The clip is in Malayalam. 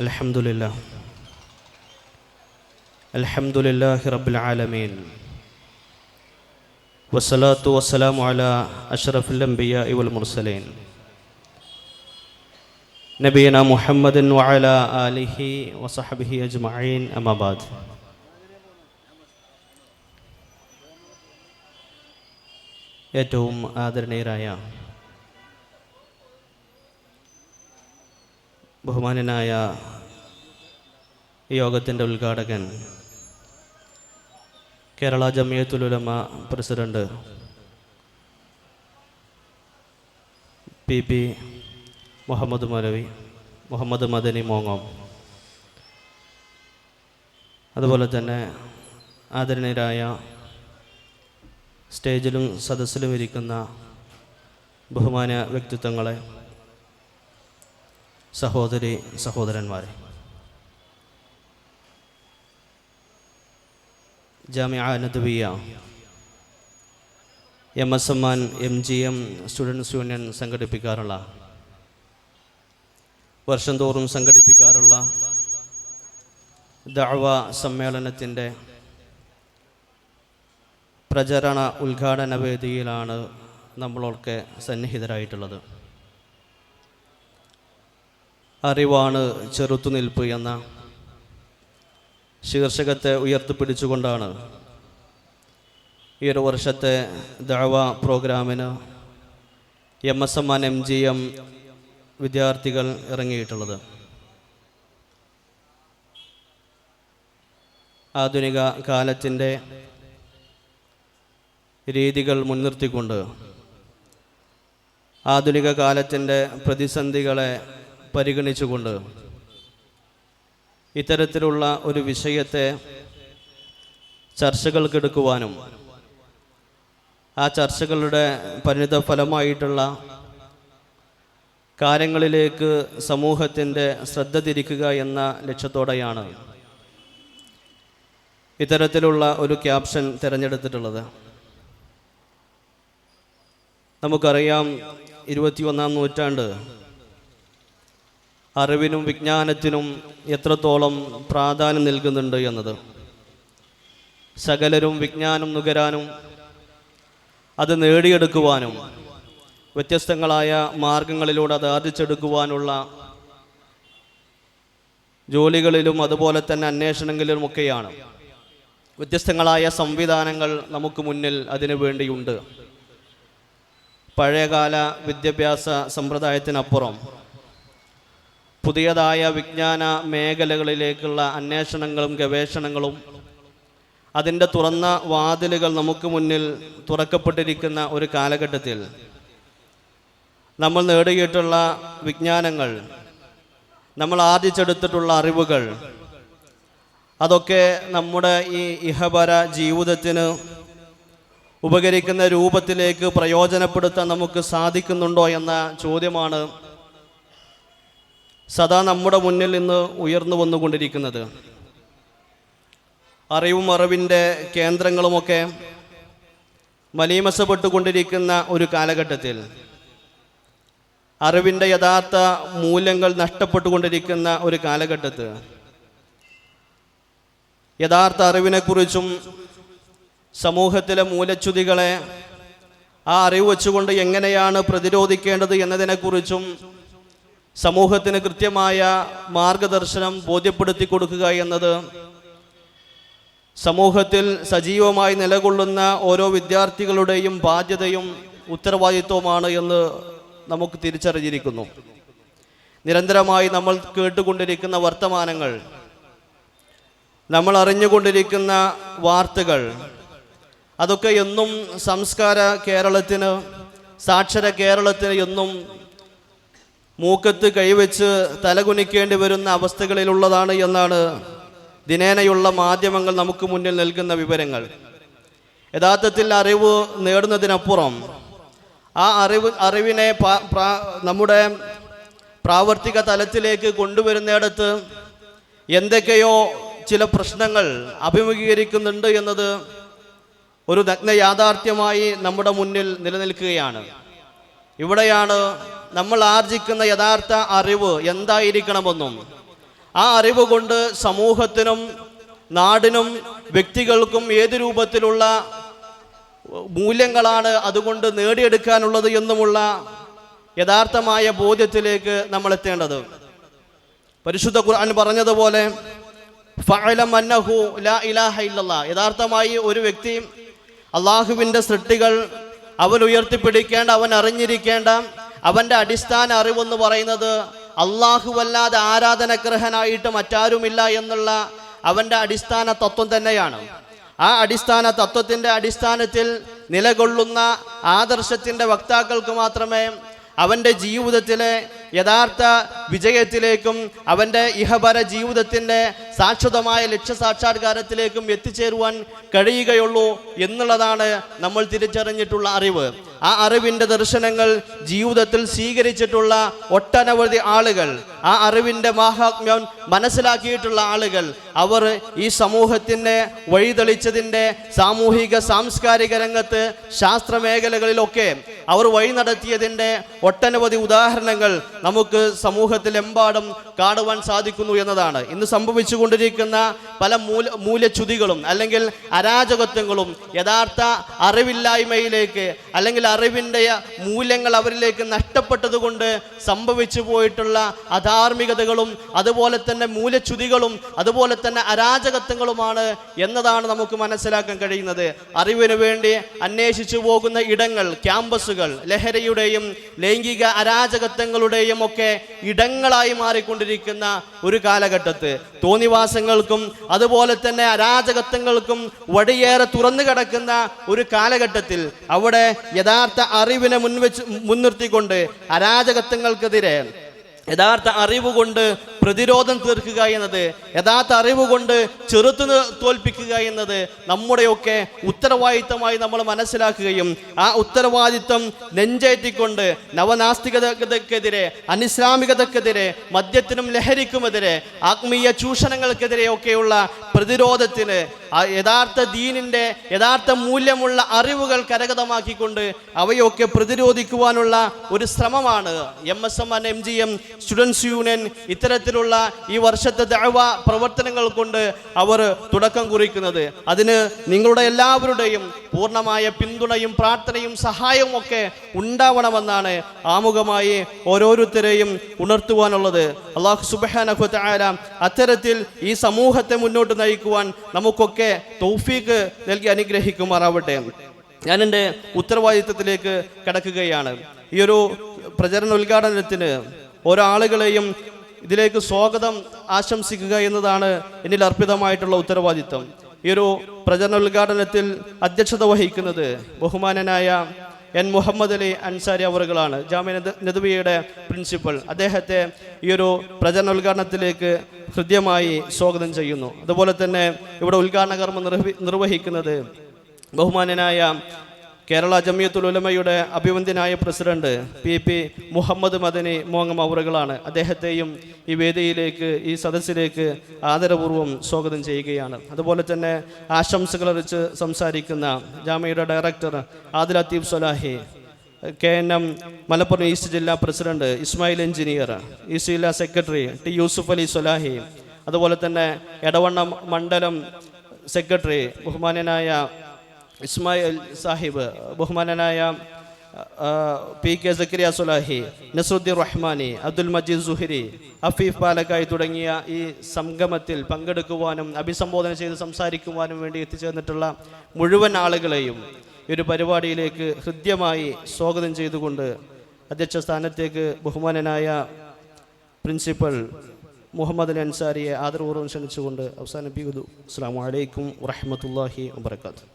الحمد لله الحمد لله رب العالمين والصلاة والسلام على أشرف الأنبياء والمرسلين نبينا محمد وعلى آله وصحبه أجمعين أما بعد ഏറ്റവും ആദരണീയരായ ബഹുമാനനായ ഈ യോഗത്തിന്റെ ഉദ്ഘാടകൻ Kerala Jamiyathululama president P P Muhammad Moulavi Muhammad Madani മോങ്ങോം. അതുപോലെ തന്നെ ആദരണീയരായ സ്റ്റേജിലും സദസ്സിലും ഇരിക്കുന്ന ബഹുമാന വ്യക്തിത്വങ്ങളെ സഹോദരി സഹോദരന്മാരെ. Jamia Nadwiyya. M S M and M G M students union സംഘടിപ്പിക്കാറുള്ള വർഷം തോറും സംഘടിപ്പിക്കാറുള്ള ദഅവ സമ്മേളനത്തിന്റെ പ്രചരണ ഉദ്ഘാടന വേദിയിലാണ് നമ്മളൊക്കെ സന്നിഹിതരായിട്ടുള്ളത്. അറിവാണ് ചെറുത്തുനിൽപ്പ് എന്ന ശീർഷകത്തെ ഉയർത്തിപ്പിടിച്ചുകൊണ്ടാണ് ഈ ഒരു വർഷത്തെ ദഅവ പ്രോഗ്രാമിന് M S M and M G M വിദ്യാർത്ഥികൾ ഇറങ്ങിയിട്ടുള്ളത്. ആധുനിക കാലത്തിന്റെ രീതികൾ മുൻനിർത്തിക്കൊണ്ട് ആധുനിക കാലത്തിന്റെ പ്രതിസന്ധികളെ പരിഗണിച്ചുകൊണ്ട് ഇത്തരത്തിലുള്ള ഒരു വിഷയത്തെ ചർച്ചകൾക്കെടുക്കുവാനും ആ ചർച്ചകളുടെ പരിണിത ഫലമായിട്ടുള്ള കാര്യങ്ങളിലേക്ക് സമൂഹത്തിന്റെ ശ്രദ്ധ തിരിക്കുക എന്ന ലക്ഷ്യത്തോടെയാണ് ഇത്തരത്തിലുള്ള ഒരു ക്യാപ്ഷൻ തിരഞ്ഞെടുത്തിട്ടുള്ളത്. നമുക്കറിയാം ഇരുപത്തിയൊന്നാം നൂറ്റാണ്ട് അറിവിനും വിജ്ഞാനത്തിനും എത്രത്തോളം പ്രാധാന്യം നൽകുന്നുണ്ട് എന്നത്. സകലരും വിജ്ഞാനം നുകരാനും അത് നേടിയെടുക്കുവാനും വ്യത്യസ്തങ്ങളായ മാർഗങ്ങളിലൂടെ അത് ആർജിച്ചെടുക്കുവാനുള്ള ജോലികളിലും അതുപോലെ തന്നെ അന്വേഷണങ്ങളിലുമൊക്കെയാണ് വ്യത്യസ്തങ്ങളായ സംവിധാനങ്ങൾ നമുക്ക് മുന്നിൽ അതിനു വേണ്ടിയുണ്ട്. പഴയകാല വിദ്യാഭ്യാസ സമ്പ്രദായത്തിനപ്പുറം പുതിയതായ വിജ്ഞാന മേഖലകളിലേക്കുള്ള അന്വേഷണങ്ങളും ഗവേഷണങ്ങളും അതിന്റെ തുറന്ന വാതിലുകൾ നമുക്ക് മുന്നിൽ തുറക്കപ്പെട്ടിരിക്കുന്ന ഒരു കാലഘട്ടത്തിൽ നമ്മൾ നേടിയിട്ടുള്ള വിജ്ഞാനങ്ങൾ നമ്മൾ ആർജിച്ചെടുത്തിട്ടുള്ള അറിവുകൾ അതൊക്കെ നമ്മുടെ ഈ ഇഹപര ജീവിതത്തിന് ഉപകരിക്കുന്ന രൂപത്തിലേക്ക് പ്രയോജനപ്പെടുത്താൻ നമുക്ക് സാധിക്കുന്നുണ്ടോ എന്ന ചോദ്യമാണ് സദാ നമ്മുടെ മുന്നിൽ നിന്ന് ഉയർന്നു വന്നുകൊണ്ടിരിക്കുന്നത്. അറിവും അറിവിന്റെ കേന്ദ്രങ്ങളുമൊക്കെ മലീമസപ്പെട്ടുകൊണ്ടിരിക്കുന്ന ഒരു കാലഘട്ടത്തിൽ അറിവിന്റെ യഥാർത്ഥ മൂല്യങ്ങൾ നഷ്ടപ്പെട്ടുകൊണ്ടിരിക്കുന്ന ഒരു കാലഘട്ടത്ത് യഥാർത്ഥ അറിവിനെക്കുറിച്ചും സമൂഹത്തിലെ മൂലച്യുതികളെ ആ അറിവ് വെച്ചുകൊണ്ട് എങ്ങനെയാണ് പ്രതിരോധിക്കേണ്ടത് എന്നതിനെക്കുറിച്ചും സമൂഹത്തിന് കൃത്യമായ മാർഗദർശനം ബോധ്യപ്പെടുത്തി കൊടുക്കുക എന്നത് സമൂഹത്തിൽ സജീവമായി നിലകൊള്ളുന്ന ഓരോ വിദ്യാർത്ഥികളുടെയും ബാധ്യതയും ഉത്തരവാദിത്വമാണ് എന്ന് നമുക്ക് തിരിച്ചറിഞ്ഞിരിക്കുന്നു. നിരന്തരമായി നമ്മൾ കേട്ടുകൊണ്ടിരിക്കുന്ന വർത്തമാനങ്ങൾ നമ്മൾ അറിഞ്ഞുകൊണ്ടിരിക്കുന്ന വാർത്തകൾ അതൊക്കെ എന്നും സംസ്കാര കേരളത്തിന് സാക്ഷര കേരളത്തിന് എന്നും മൂക്കത്ത് കൈവച്ച് തലകുനിക്കേണ്ടി വരുന്ന അവസ്ഥകളിലുള്ളതാണ് എന്നാണ് ദിനേനയുള്ള മാധ്യമങ്ങൾ നമുക്ക് മുന്നിൽ നൽകുന്ന വിവരങ്ങൾ. യഥാർത്ഥത്തിൽ അറിവ് നേടുന്നതിനപ്പുറം ആ അറിവ് അറിവിനെ നമ്മുടെ പ്രാവർത്തിക തലത്തിലേക്ക് കൊണ്ടുവരുന്നിടത്ത് എന്തൊക്കെയോ ചില പ്രശ്നങ്ങൾ അഭിമുഖീകരിക്കുന്നുണ്ട് എന്നത് ഒരു നഗ്ന യാഥാർത്ഥ്യമായി നമ്മുടെ മുന്നിൽ നിലനിൽക്കുകയാണ്. ഇവിടെയാണ് നമ്മൾ ആർജിക്കുന്ന യഥാർത്ഥ അറിവ് എന്തായിരിക്കണമെന്നും ആ അറിവ് കൊണ്ട് സമൂഹത്തിനും നാടിനും വ്യക്തികൾക്കും ഏത് രൂപത്തിലുള്ള മൂല്യങ്ങളാണ് അതുകൊണ്ട് നേടിയെടുക്കാനുള്ളത് എന്നുമുള്ള യഥാർത്ഥമായ ബോധ്യത്തിലേക്ക് നമ്മൾ എത്തേണ്ടത്. പരിശുദ്ധ ഖുർആൻ പറഞ്ഞതുപോലെ യഥാർത്ഥമായി ഒരു വ്യക്തി അള്ളാഹുവിന്റെ സൃഷ്ടികൾ അവൻ ഉയർത്തിപ്പിടിക്കേണ്ട അവൻ അറിഞ്ഞിരിക്കേണ്ട അവന്റെ അടിസ്ഥാന അറിവെന്ന് പറയുന്നത് അള്ളാഹുവല്ലാതെ ആരാധനഗ്രഹനായിട്ട് മറ്റാരുമില്ല എന്നുള്ള അവന്റെ അടിസ്ഥാന തത്വം തന്നെയാണ്. ആ അടിസ്ഥാന തത്വത്തിന്റെ അടിസ്ഥാനത്തിൽ നിലകൊള്ളുന്ന ആദർശത്തിന്റെ വക്താക്കൾക്ക് മാത്രമേ അവന്റെ ജീവിതത്തിലെ യഥാർത്ഥ വിജയത്തിലേക്കും അവന്റെ ഇഹപര ജീവിതത്തിന്റെ ശാശ്വതമായ ലക്ഷ്യസാക്ഷാത്കാരത്തിലേക്കും എത്തിച്ചേരുവാൻ കഴിയുകയുള്ളൂ എന്നുള്ളതാണ് നമ്മൾ തിരിച്ചറിഞ്ഞിട്ടുള്ള അറിവ്. ആ അറിവിന്റെ ദർശനങ്ങൾ ജീവിതത്തിൽ സ്വീകരിച്ചിട്ടുള്ള ഒട്ടനവധി ആളുകൾ ആ അറിവിന്റെ മഹാത്മ്യം മനസ്സിലാക്കിയിട്ടുള്ള ആളുകൾ അവർ ഈ സമൂഹത്തിനെ വഴിതെളിച്ചതിന്റെ സാമൂഹിക സാംസ്കാരിക രംഗത്ത് ശാസ്ത്ര മേഖലകളിലൊക്കെ അവർ വഴി നടത്തിയതിന്റെ ഒട്ടനവധി ഉദാഹരണങ്ങൾ നമുക്ക് സമൂഹത്തിലെമ്പാടും കാണുവാൻ സാധിക്കുന്നു എന്നതാണ്. ഇന്ന് സംഭവിച്ചുകൊണ്ടിരിക്കുന്ന പല മൂല മൂല്യച്യുതികളും അല്ലെങ്കിൽ അരാജകത്വങ്ങളും യഥാർത്ഥ അറിവില്ലായ്മയിലേക്ക് അല്ലെങ്കിൽ അറിവിന്റെ മൂല്യങ്ങൾ അവരിലേക്ക് നഷ്ടപ്പെട്ടതുകൊണ്ട് സംഭവിച്ചു പോയിട്ടുള്ള അധാർമികതകളും അതുപോലെ തന്നെ മൂല്യച്യുതികളും അതുപോലെ തന്നെ അരാജകത്വങ്ങളുമാണ് എന്നതാണ് നമുക്ക് മനസ്സിലാക്കാൻ കഴിയുന്നത്. അറിവിന് വേണ്ടി അന്വേഷിച്ചു പോകുന്ന ഇടങ്ങൾ ക്യാമ്പസുകൾ ലഹരിയുടെയും ലൈംഗിക അരാജകത്വങ്ങളുടെയും ഒക്കെ ഇടങ്ങളായി മാറിക്കൊണ്ടിരിക്കുന്ന ഒരു കാലഘട്ടത്ത് തോന്നിവാസങ്ങൾക്കും അതുപോലെ തന്നെ അരാജകത്വങ്ങൾക്കും വടിയേറെ തുറന്നു കിടക്കുന്ന ഒരു കാലഘട്ടത്തിൽ അവിടെ യഥാർത്ഥ അറിവിനെ മുൻവെച്ച് മുൻനിർത്തിക്കൊണ്ട് അരാജകത്വങ്ങൾക്കെതിരെ യഥാർത്ഥ അറിവ് കൊണ്ട് പ്രതിരോധം തീർക്കുക എന്നത് യഥാർത്ഥ അറിവ് കൊണ്ട് ചെറുത്തു തോൽപ്പിക്കുക എന്നത് നമ്മുടെയൊക്കെ ഉത്തരവാദിത്തമായി നമ്മൾ മനസ്സിലാക്കുകയും ആ ഉത്തരവാദിത്തം നെഞ്ചേറ്റിക്കൊണ്ട് നവനാസ്തികതക്കെതിരെ അനിസ്ലാമികതക്കെതിരെ മദ്യത്തിനും ലഹരിക്കുമെതിരെ ആത്മീയ ചൂഷണങ്ങൾക്കെതിരെയൊക്കെയുള്ള പ്രതിരോധത്തിന് യഥാർത്ഥ ദീനിന്റെ യഥാർത്ഥ മൂല്യമുള്ള അറിവുകൾ കരഗതമാക്കിക്കൊണ്ട് അവയൊക്കെ പ്രതിരോധിക്കുവാനുള്ള ഒരു ശ്രമമാണ്. M S M and M G M students union ഇത്തരത്തിലുള്ള ഈ വർഷത്തെ ദഅവ പ്രവർത്തനങ്ങൾ കൊണ്ട് അവർ തുടക്കം കുറിക്കുന്നത്. അതിന് നിങ്ങളുടെ എല്ലാവരുടെയും പൂർണമായ പിന്തുണയും പ്രാർത്ഥനയും സഹായവും ഒക്കെ ഉണ്ടാവണമെന്നാണ് ആമുഖമായി ഓരോരുത്തരെയും ഉണർത്തുവാനുള്ളത്. അള്ളാഹു സുബാനഹു താര അത്തരത്തിൽ ഈ സമൂഹത്തെ മുന്നോട്ട് നയിക്കുവാൻ നമുക്കൊക്കെ തൗഫീക്ക് നൽകി അനുഗ്രഹിക്കുമാറാവട്ടെ. ഞാൻ എന്റെ ഉത്തരവാദിത്തത്തിലേക്ക് കടക്കുകയാണ്. ഈ ഒരു പ്രചരണ ഉദ്ഘാടനത്തിന് ഓരോ ആളുകളെയും ഇതിലേക്ക് സ്വാഗതം ആശംസിക്കുക എന്നതാണ് എന്നിൽ അർപ്പിതമായിട്ടുള്ള ഉത്തരവാദിത്വം. ഈ ഒരു പ്രചരണ ഉദ്ഘാടനത്തിൽ അധ്യക്ഷത വഹിക്കുന്നത് ബഹുമാനനായ എൻ മുഹമ്മദ് അലി അൻസാരി അവറുകളാണ്. ജാമ്യ നദുവിയുടെ പ്രിൻസിപ്പൽ. അദ്ദേഹത്തെ ഈ ഒരു പ്രചരണ ഉദ്ഘാടനത്തിലേക്ക് ഹൃദ്യമായി സ്വാഗതം ചെയ്യുന്നു. അതുപോലെ തന്നെ ഇവിടെ ഉദ്ഘാടന കർമ്മം നിർവഹിക്കുന്നത് ബഹുമാനനായ കേരള ജമിയത്തുൽ ഉലമയുടെ അഭിവന്ദ്യനായ president P P Muhammad Madani മോങ്ങം അവറുകളാണ് അദ്ദേഹത്തെയും ഈ വേദിയിലേക്ക് ഈ സദസ്സിലേക്ക് ആദരപൂർവം സ്വാഗതം ചെയ്യുകയാണ്. അതുപോലെ തന്നെ ആശംസകൾ അറിയിച്ച് സംസാരിക്കുന്ന ജാമ്യയുടെ director Adil Atheeb Swalahi K N M Malappuram east ജില്ലാ പ്രസിഡന്റ് ഇസ്മായിൽ എഞ്ചിനീയർ ഈസ്റ്റ് ജില്ലാ സെക്രട്ടറി ടി യൂസുഫ് അലി സൊലാഹി അതുപോലെ തന്നെ എടവണ്ണ മണ്ഡലം സെക്രട്ടറി ബഹുമാന്യനായ ഇസ്മായിൽ സാഹിബ് ബഹുമാനനായ പി. കെ. സക്കരിയ സുലാഹി നസറുദ്ദീൻ റഹ്മാനി അബ്ദുൽ മജീദ് സുഹരി അഫീഫ് പാലക്കായി തുടങ്ങിയ ഈ സംഗമത്തിൽ പങ്കെടുക്കുവാനും അഭിസംബോധന ചെയ്ത് സംസാരിക്കുവാനും വേണ്ടി എത്തിച്ചേർന്നിട്ടുള്ള മുഴുവൻ ആളുകളെയും ഈ ഒരു പരിപാടിയിലേക്ക് ഹൃദ്യമായി സ്വാഗതം ചെയ്തുകൊണ്ട് അധ്യക്ഷ സ്ഥാനത്തേക്ക് ബഹുമാനനായ പ്രിൻസിപ്പൽ മുഹമ്മദ് അലി അൻസാരിയെ ആദരപൂർവം ക്ഷണിച്ചുകൊണ്ട് അവസാനിപ്പിക്കുന്നു. അസ്സാം വലൈക്കും വറഹമത്തല്ലാഹി വാബർക്കാത്തു